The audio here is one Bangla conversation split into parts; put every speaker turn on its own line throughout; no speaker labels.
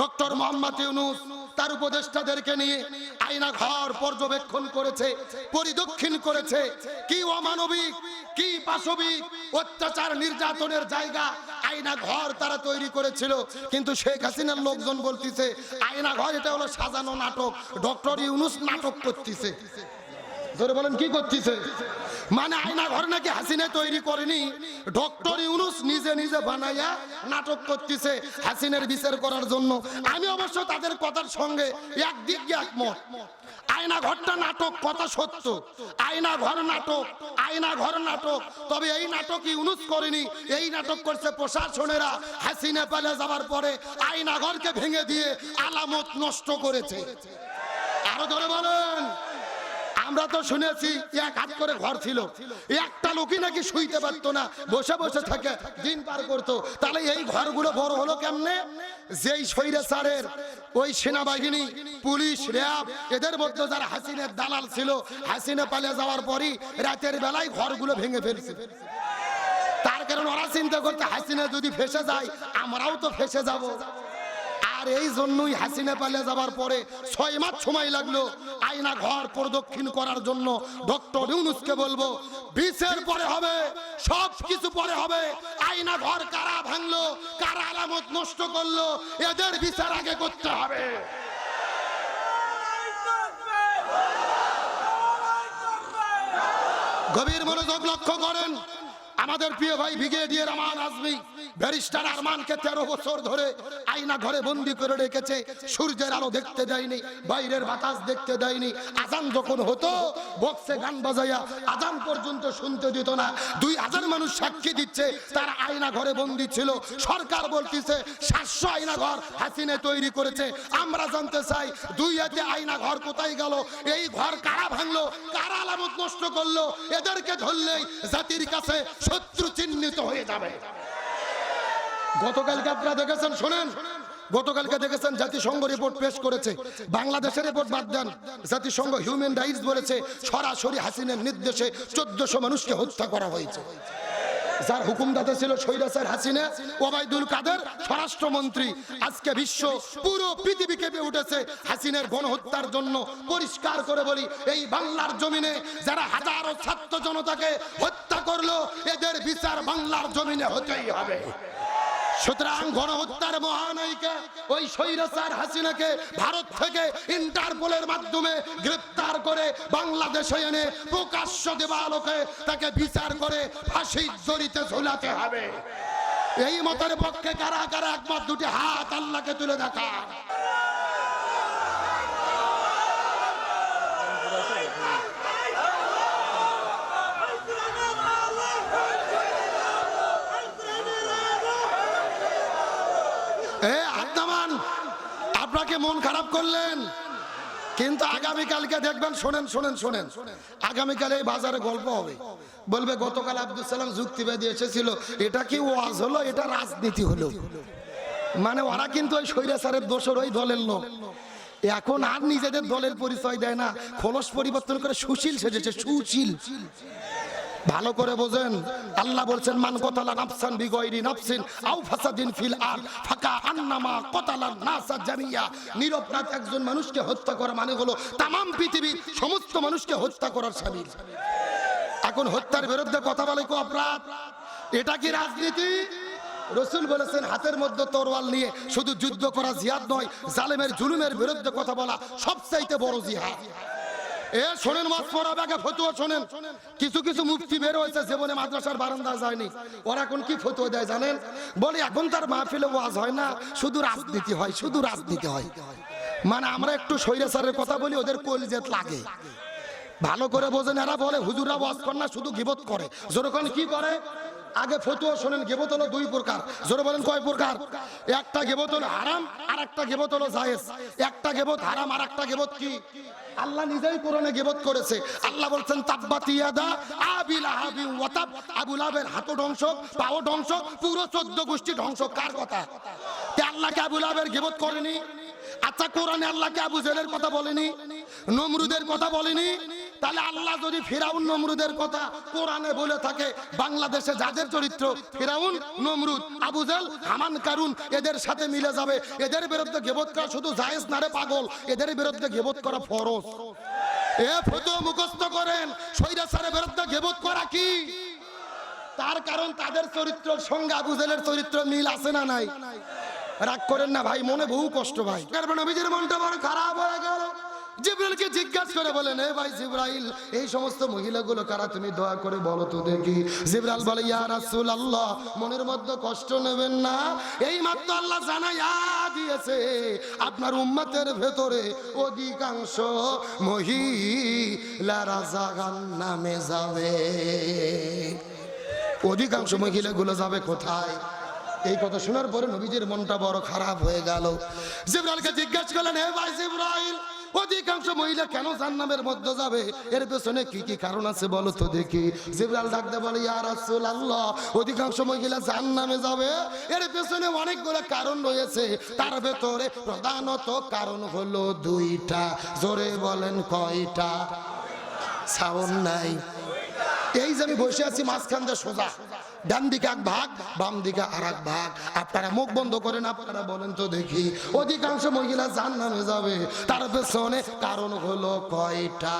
ডক্টর মোহাম্মদ ইউনুস তার উপদেষ্টাদেরকে নিয়ে আয়না ঘর পর্যবেক্ষণ করেছে, পরিদক্ষিণ করেছে। কি অমানবিক, কি পাশবিক অত্যাচার নির্যাতনের জায়গা আয়না ঘর তারা তৈরি করেছিল। কিন্তু শেখ হাসিনার লোকজন বলতিছে আয়না ঘর এটা হলো সাজানো নাটক, ডক্টর ইউনুস নাটক করতেছে। ধরে বলেন, কি করতেছে? মানে আয়না ঘর নাকি হাসিনে তৈরি করেনি? ডক্টর ইউনুস নিজে নিজে বানাইয়া নাটক করতেছে হাসিনের বিচার করার জন্য। আমি অবশ্য তাদের কথার সঙ্গে একদিক একমত। আয়না ঘরটা নাটক, কথা সত্য। আয়না ঘর নাটক, আয়না ঘর নাটক। তবে এই নাটক ইউনুস করেনি, এই নাটক করছে প্রশাসনেরা। হাসিনা পালে যাওয়ার পরে আয়না ঘরকে ভেঙে দিয়ে আলামত নষ্ট করেছে। আরও ধরে বলেন। আমরা তো শুনেছি এক হাত করে ঘর ছিল। একটা লোকই নাকি শুইতে পারতো না। বসে বসে থাকে, দিন পার করতো। তাহলে এই ঘরগুলো বড় হলো কেমনে? যেই স্বৈরাচারের ওই সেনাবাহিনী, পুলিশ, র্যাব, এদের মধ্যে যারা হাসিনের দালাল ছিল, হাসিনা পালিয়ে যাওয়ার পরই রাতের বেলায় ঘরগুলো ভেঙে ফেলছে। তার কারণ ওরা চিন্তা করতে হাসিনা যদি ফেসে যায়, আমরাও তো ফেসে যাব। আর এই জন্যই হাসিনা পালিয়ে যাবার পরে ছয় মাস সময় লাগল আয়না ঘর প্রদক্ষিণ করার জন্য। ডক্টর ইউনুসকে বলব বিচার পরে হবে, সব কিছু পরে হবে। আয়না ঘর কারা ভাঙলো, কারা আলামত নষ্ট করল, এদের বিচার আগে করতে হবে। গভীর মনোযোগ লক্ষ্য করেন আমাদের প্রিয় ভাই ব্রিগেডিয়ার আমান আজমি, ব্যারিস্টার আরমানকে তেরো বছর ধরে আয়না ঘরে বন্দি করে রেখেছে। সূর্যের আলো দেখতে দেয়নি, বাইরের বাতাস দেখতে দেয়নি। আজান যখন হতো, বক্সে গান বাজাইয়া আজান পর্যন্ত শুনতে দিত না। দুই হাজার মানুষ সাক্ষী দিচ্ছে, তার আয়না ঘরে বন্দি ছিল। সরকার বলতেছে, সাতশো আয়না ঘর হাসিনে তৈরি করেছে। আমরা জানতে চাই, দুই হাতে আয়না ঘর কোথায় গেল? এই ঘর কারা ভাঙলো? কারা আলামত নষ্ট করল? এদেরকে ধরলেই জাতির কাছে শত্রু চিহ্নিত হয়ে যাবে। গতকালকে আপনারা দেখেছেন, শোনেন, গতকালকে দেখেছেন জাতিসংঘ রিপোর্ট পেশ করেছে, বাংলাদেশের রিপোর্ট বাদ দেন, জাতিসংঘ হিউম্যান রাইটস বলেছে, সরাসরি হাসিনের নির্দেশে চোদ্দশো মানুষকে হত্যা করা হয়েছে। যার হুকুমদাতা ছিল সৈরাসার হাসিনা, ওবায়দুল কাদের, স্বরাষ্ট্রমন্ত্রী। আজকে বিশ্ব পুরো পৃথিবী কেঁপে উঠেছে হাসিনের গণহত্যার জন্য। পরিষ্কার করে বলি, এই বাংলার জমিনে যারা হাজারো ছাত্র জনতাকে হত্যা করল, এদের বিচার বাংলার জমিনে হতেই হবে। সুতরাং গণহত্যার মহানায়িকা ওই স্বৈরাচার হাসিনাকে ভারত থেকে ইন্টারপোলের মাধ্যমে গ্রেপ্তার করে বাংলাদেশে এনে প্রকাশ্য দেবালোকে তাকে বিচার করে ফাঁসির জড়িতে ঝুলাতে হবে। এই মতের পক্ষে কারা কারা একমত, দুটি হাত আল্লাহকে তুলে দেখা এ আদামান আপনাকে মন খারাপ করলেন। কিন্তু আগামীকালকে দেখবেন, শোনেন শোনেন শোনেন। আগামীকাল এই বাজারে গল্প হবে। বলবে, গতকাল আব্দুল সালাম যুক্তিবাদী এসেছিল। এটা কি ওয়াজ হলো? এটা রাজনীতি হলো। মানে ওরা কিন্তু ওই স্বৈরাচারের দোষর, ওই দলের লোক। এখন আর নিজেদের দলের পরিচয় দেয় না। খোলস পরিবর্তন করে সুশীল সেজেছে, সুশীল। ভালো করে বোঝেন। আল্লাহ বলছেন, মান কতালা নাফসান বিগয়রি নাফসিন আও ফাসাদিন ফিল আর ফাকা আন্নামা কতালা নাসা জামিয়া। নিরপরাধ একজন মানুষকে হত্যা করা মানে হলো তামাম পৃথিবীর সমস্ত মানুষকে হত্যা করার শামিল এখন হত্যার বিরুদ্ধে কথা বলে কো অপরাধ। এটা কি রাজনীতি? রসুল বলেছেন, হাতের মধ্যে তরোয়াল নিয়ে শুধু যুদ্ধ করা জিহাদ নয়, জালেমের জুলুমের বিরুদ্ধে কথা বলা সবচাইতে বড় জিহাদ। এ, শোনেন শোনেন। কিছু কিছু বের হয়েছে, জীবনে মাদ্রাসার ওরা এখন কি দেয় জানেন? বলে, এখন তার ওয়াজ হয় না, শুধু রাজনীতি হয়, শুধু রাজনীতি হয়। মানে আমরা একটু স্বৈরাচারের কথা বলি, ওদের কলজেত লাগে। ভালো করে বোঝেন, এরা বলে হুজুরা ওয়াজ কর না, শুধু গিবত করে। যেরকম কি করে? আগে ফতুয়া শোনেন গেবত হলো দুই প্রকার। জোরে বলেন কয় প্রকার? একটা গেবত হলো হারাম আর একটা গেবত হলো জায়েজ। একটা গেবত হারাম আর একটা গেবত কি? আল্লাহ নিজেই কোরআনে গেবত করেছে। আল্লাহ বলছেন, তাব্বাত আবিল আহাবি ওয়াতাব আবুল আবের হাত ধ্বংস, পাও ধ্বংস, পুরো চোদ্দ গোষ্ঠী ধ্বংস। কার কথা? তে আল্লাহকে আবুল আবের গেবত করেনি? আচ্ছা কোরআনে আল্লাহকে আবু জেলের কথা বলেনি? নমরুদের কথা বলেনি? তাহলে আল্লাহ যদি ফিরাউন, নমরুদের কথা কোরআনে বলে থাকে, বাংলাদেশে যাদের চরিত্র, ফিরাউন, নমরুদ আবুজাল হামান, কারুন, এদের সাথে মিলে যাবে। এদের বিরুদ্ধে গেবত করা শুধু জায়েজ না রে পাগল, এদের বিরুদ্ধে গেবত করা ফরজ। এ ফটো মুখস্থ করেন সৈরাচারের বিরুদ্ধে গেবত করা কি? তার কারণ তাদের চরিত্র সঙ্গে আবু জেলের চরিত্র মিল আছে না নাই? রাগ করেন না ভাই, মনে বহু কষ্ট ভাই। নবীজির মনটা বড় খারাপ হয়ে গেল। জিব্রাইলকে জিজ্ঞাসা করে বলেন, এ ভাই জিব্রাইল, এই সমস্ত মহিলাগুলো কারা? তুমি দয়া করে বলো তো দেখি। জিব্রাইল বলে, ইয়া রাসূলুল্লাহ, মনের মধ্যে কষ্ট নেবেন না। এই মাত্র আল্লাহ জানাইয়া দিয়েছে, আপনার উম্মতের ভেতরে অধিকাংশ মহিলারা জাহান্নামে যাবে। অধিকাংশ মহিলাগুলো যাবে কোথায়? এই কথা শোনার পরে নবীজির মনটা বড় খারাপ হয়ে গেল। জিব্রাইলকে জিজ্ঞাসা করলেন, হে ভাই জিব্রাইল, অধিকাংশ মহিলা কেন জান্নামের মধ্যে যাবে? এর পেছনে কি কি কারণ আছে বলো তো দেখি। জিব্রাইল ডাকতে বলে, ইয়া রাসূলুল্লাহ, অধিকাংশ মহিলা জান্নামে যাবে। এর পেছনে অনেকগুলো কারণ রয়েছে। তার ভেতরে প্রধানত কারণ হলো দুইটা। জোরে বলেন কয়টা? সাউন্ড নাই। এই যে আমি বসে আছি, মাঝখান দিয়ে সোজা। ডান দিকে এক ভাগ, বাম দিকে আর এক ভাগ। আপনারা মুখ বন্ধ করেন, আপনারা বলেন তো দেখি। অধিকাংশ মহিলা জান নামে যাবে। তার পেছনে কারণ হলো কয়টা?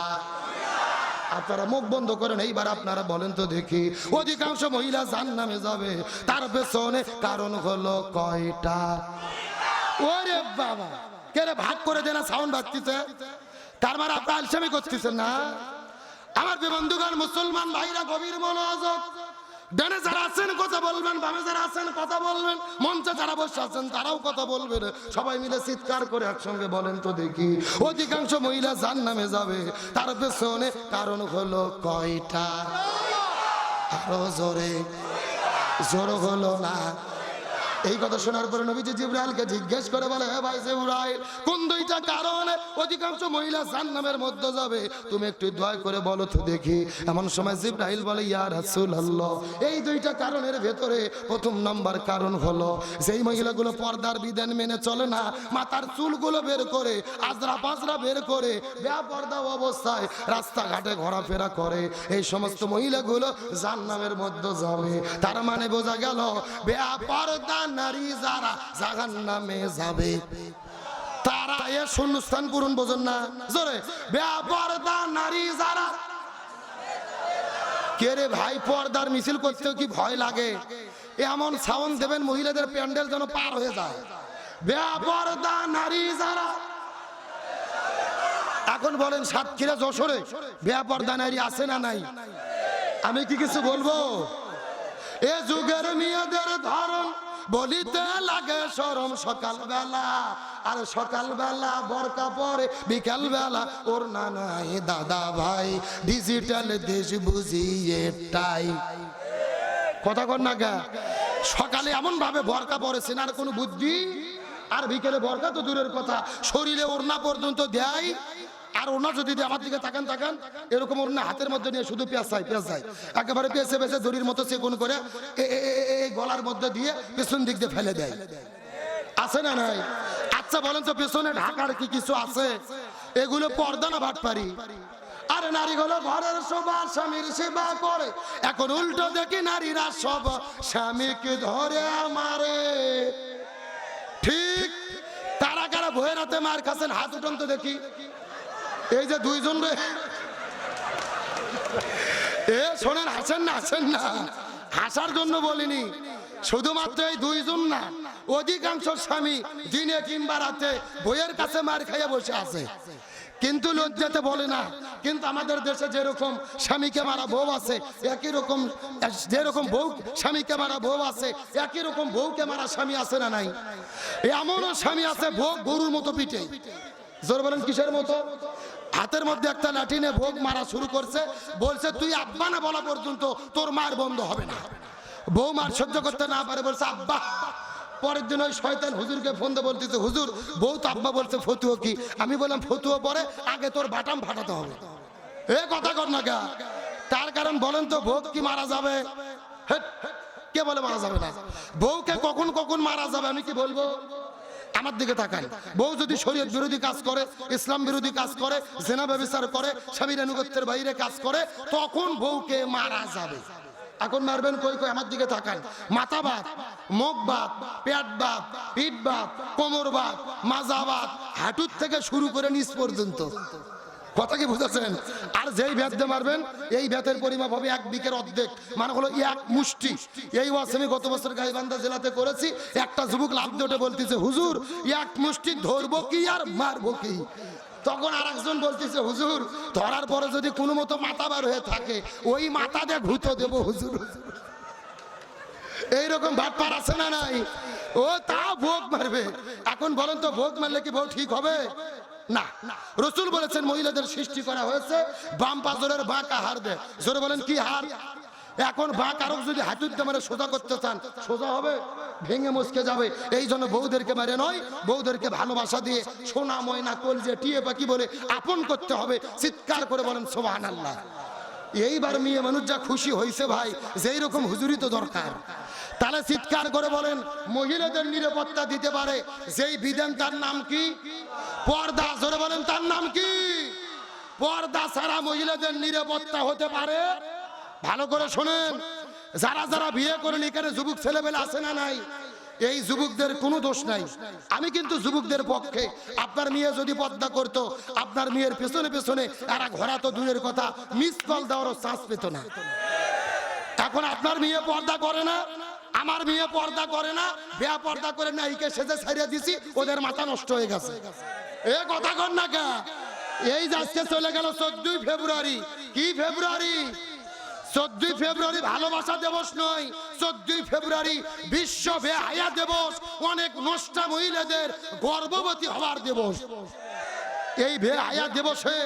আপনারা মুখ বন্ধ করেন, এইবার আপনারা বলেন তো দেখি। অধিকাংশ মহিলা জান নামে যাবে। তার পেছনে কারণ হলো কয়টা? ওরে বাবা! কে ভাগ করে দেনা সাউন্ড বাজতেছে? তার মানে আপনার আলসামি করতেছেন না? আমার বন্ধুগণ মুসলমান ভাইরা গভীর মনোযোগ। ডানে যারা আছেন, কথা বলবেন, বামে যারা আছেন, কথা বলবেন। মঞ্চে যারা বসে আছেন, তারাও কথা বলবেন। সবাই মিলে চিৎকার করে একসঙ্গে বলেন তো দেখি, অধিকাংশ মহিলা জান নামে যাবে। তার পেছনে কারণ হলো কয়টা? আরও জোরে। জোর হলো না। এই কথা শোনার পরে নবীজি জিব্রাইলকে জিজ্ঞেস করে বলে, হে ভাই জিব্রাইল, কোন দুইটা কারণে অধিকাংশ মহিলা জান্নামের মধ্যে যাবে? তুমি একটু দয়া করে বলো তো দেখি। এমন সময় জিব্রাইল বলে, ইয়া রাসূলুল্লাহ, এই দুইটা কারণের ভেতরে প্রথম নাম্বার কারণ হলো, যেই মহিলাগুলো পর্দার বিধান মেনে চলে না, মাথার চুলগুলো বের করে আজরা পাজরা বের করে বেয়া পর্দা অবস্থায় রাস্তাঘাটে ঘোরাফেরা করে, এই সমস্ত মহিলাগুলো জান্নামের মধ্যে যাবে। তার মানে বোঝা গেল, বেপর্দা নারী যারা জাহান্নামে যাবে, তারা এ শূন্যস্থান পূরণ বোঝেন না। জোরে, বেপর্দা নারী যারা কে রে ভাই, পর্দার মিছিল করতেও কি ভয় লাগে? এমন সাউন্ড দেবেন, মহিলাদের প্যান্ডেল যেন পার হয়ে যায়। নারী যারা এখন বলেন, সাতক্ষীরা যশোরে বেপর্দা নারী আছে না নাই? আমি কি কিছু বলব? এ যুগের মেয়েদের ধরন বলিতে লাগে সরম সকালবেলা। আর সকালবেলা বরকা পরে বিকাল বেলা ওর নানাই দাদা ভাই। ডিজিটাল দেশ বুঝিয়ে টাই কথা কর না গা। সকালে এমন ভাবে বরকা পড়েছেন আর কোনো বুদ্ধি? আর বিকেলে বরকা তো দূরের কথা। শরীরে ওড়না পর্যন্ত দেয়। আর ওনা যদি আমার দিকে তাকান তাকান, এরকম ওড়না হাতের মধ্যে নিয়ে শুধু পেঁয়াজ চাই পেঁয়াজ চাই। একেবারে পেঁচে পেঁচে দড়ির মতো সেগুন করে এই গলার মধ্যে দিয়ে পেছন দিক দিয়ে ফেলে দেয়। আছে না নাই? আচ্ছা বলেন তো পেছনে ঢাকার কি কিছু আছে? এগুলো পর্দা না ভাট পারি আরে নারী হলো ঘরের শোভা, স্বামীর সেবা করে। এখন উল্টো দেখি নারীরা সব স্বামীকে ধরে আমারে। ঠিক তারা কারা ভয়ের হাতে মার খাচ্ছেন, হাত উঠন তো দেখি। এই যে দুইজন রে। এ, শোনেন, হাসেন না হাসেন না। হাসার জন্য বলিনি। শুধুমাত্র এই দুইজন না, অধিকাংশ স্বামী দিনে কিংবা রাতে বইয়ের কাছে মার খাইয়ে বসে আছে। কিন্তু লজ্জাতে বলে না, কিন্তু আমাদের দেশে যেরকম স্বামীকে মারা বউ আছে, একই রকম, যেরকম বউ, স্বামীকে মারা বউ আছে, একই রকম বউকে মারা স্বামী আছে না নাই? এমনও স্বামী আছে বউ গরুর মতো পিঠে। জোর বলেন কিসের মতো? হাতের মধ্যে একটা লাঠি নিয়ে ভোগ মারা শুরু করছে, বলছে, তুই আব্বা না বলা পর্যন্ত তোর মার বন্ধ হবে না। বউ মার সহ্য করতে না পারে, বলছে, আব্বা, পরের দিন ওই শয়তান হুজুরকে ফোন দিয়ে বলতেছে, হুজুর, বউ তো আব্বা বলছে, ফতুয়া কি? আমি বললাম, ফতুয়া পরে, আগে তোর বাটাম ফাটাতে হবে। এ কথা কর না গা তার কারণ বলেন তো, ভোগ কি মারা যাবে? কে বলে মারা যাবে না? বউকে কখন কখন মারা যাবে আমি কি বলব? আমার দিকে তাকান বউ যদি শরীয়ত বিরোধী কাজ করে, ইসলাম বিরোধী কাজ করে, জেনা ব্যবচার করে স্বামীর আনুগত্যের বাইরে কাজ করে, তখন বউকে মারা যাবে। এখন মারবেন কই কই? আমার দিকে তাকান। মাথা বাত মুখ বাদ, পেট বাদ, পিঠ বাদ, কোমর বাদ, মাজা বাদ, হাঁটুর থেকে শুরু করে নিচ পর্যন্ত। কথা কি বুঝেছেন? আর যেই ভ্যাট দিয়ে মারবেন, এই ভ্যাতের পরিমাপ হবে এক বিকের অর্ধেক। মানে হলো এক মুষ্টি। এই ওয়াজ আমি গত বছর গাইবান্ধা জেলাতে করেছি। একটা যুবক লাভ দিয়ে বলতেছে, হুজুর, এক মুষ্টি ধরবো কি আর মারবো কি? তখন আর একজন বলতেছে, হুজুর, ধরার পরে যদি কোনো মতো মাথা বার হয়ে থাকে, ওই মাথা দিয়ে ঘুতো দেবো, হুজুর এইরকম ব্যাপার আছে না নাই? ও তা ভোগ মারবে। এখন বলেন তো, ভোগ মারলে কি ভোগ ঠিক হবে? না রসুল বলেছেন, মহিলাদের সৃষ্টি করা হয়েছে, বাম পাজরের বাঁকা হার দে জোরে বলেন, কি হার এখন বাঁক আরও যদি হাতুর দিয়ে মানে সোজা করতে চান, সোজা হবে, ভেঙে মুসকে যাবে। এই জন্য বউদেরকে মারে নয়, বউদেরকে ভালোবাসা দিয়ে সোনা, ময়না, কলজে, টিয়ে পাখি বলে আপন করতে হবে। চিৎকার করে বলেন সোহান আল্লাহ এইবার মেয়ে মানুষ যা খুশি হয়েছে ভাই, যেই রকম হুজুরি তো দরকার। তাহলে চিৎকার করে বলেন, মহিলাদের নিরাপত্তা দিতে পারে। যেই বিধান তার নাম কি? পর্দা। ধরে বলেন, তার নাম কি? পর্দা ছাড়া মহিলাদের নিরাপত্তা হতে পারে? ভালো করে শোনেন, যারা যারা বিয়ে করেন, এখানে যুবক ছেলেবেলা আছে না নাই? এই যুবকদের কোনো দোষ নাই। আমি কিন্তু যুবকদের পক্ষে। আপনার মেয়ে যদি পদ্মা করতো, আপনার মেয়ের পেছনে পেছনে তারা ঘোরা তো দূরের কথা, মিস কল দেওয়ারও চান্স পেত না। এখন আপনার মেয়ে পর্দা করে না? আমার মেয়ে পর্দা করে না, বেয়া পর্দা করে না এইকে সেজে ছাড়িয়ে দিছি, ওদের মাথা নষ্ট হয়ে গেছে। এ কথা কর না কে? এই যাচ্ছে চলে গেল চোদ্দই ফেব্রুয়ারি। কি ফেব্রুয়ারি? চোদ্দই ফেব্রুয়ারি ভালোবাসা দিবস নয়, চোদ্দই ফেব্রুয়ারি বিশ্ব বেহায়া দিবস, অনেক নষ্টা মহিলাদের গর্ভবতী হওয়ার দিবস। এই বেহায়া দিবসে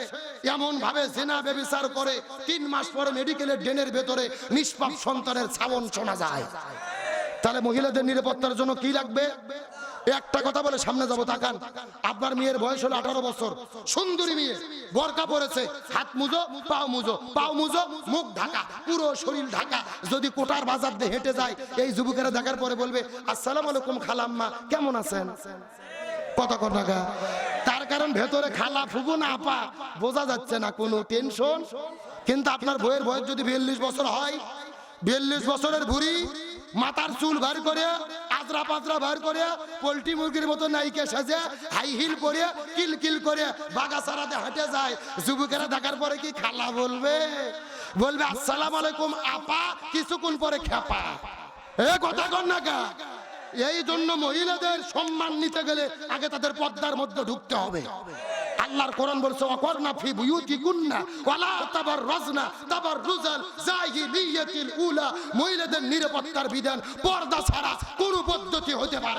এমন ভাবে জেনা বেবিচার করে তিন মাস পরে মেডিকেলের ডেনের ভেতরে নিষ্পাপ সন্তানের ছাবন শোনা যায়। তাহলে মহিলাদের নিরাপত্তার জন্য কি লাগবে? একটা কথা বলে সামনে যাব, তাকান। আপনার মেয়ের বয়স হলো আঠারো বছর। সুন্দরী মেয়ে, বরকা পড়েছে হাত মুজো, পাও মুজো। পাও মুজো, মুখ ঢাকা। পুরো শরীর ঢাকা। যদি কোটার বাজার দিয়ে হেঁটে যায়, এই যুবকেরা দেখার পরে বলবে, আসসালাম আলাইকুম খালাম্মা, কেমন আছেন? তার কারণ ভেতরে খালা ফুবু না আপা বোঝা যাচ্ছে না কোনো টেনশন কিন্তু আপনার বইয়ের বয়স যদি বিয়াল্লিশ বছর হয়, বিয়াল্লিশ বছরের ভুড়ি মাথার চুল বার করে, আজরা পাজরা বার করে, পোল্ট্রি মুরগির মতো নাইকে সাজে, হাই হিল পরে, কিল কিল করে বাগাসারাতে হাঁটে যায়। যুবকেরা দেখার পরে কি খালা বলবে? বলবে, আসসালাম আলাইকুম, আপা। কিছুক্ষণ পরে খেপা। এ কথা কর না কা। এই জন্য মহিলাদের সম্মান নিতে গেলে আগে তাদের পর্দার মধ্যে ঢুকতে হবে। আল্লাহর কোরআন বলছে অকর্ণা ফি বুয়ুতি কুন্না ওয়ালা তাবার রজনা তাবার রুজাল জাহিলিয়াতিল উলা। মহিলাদের নিরাপত্তার বিধান পর্দা ছাড়া কোনো পদ্ধতি হতে পারে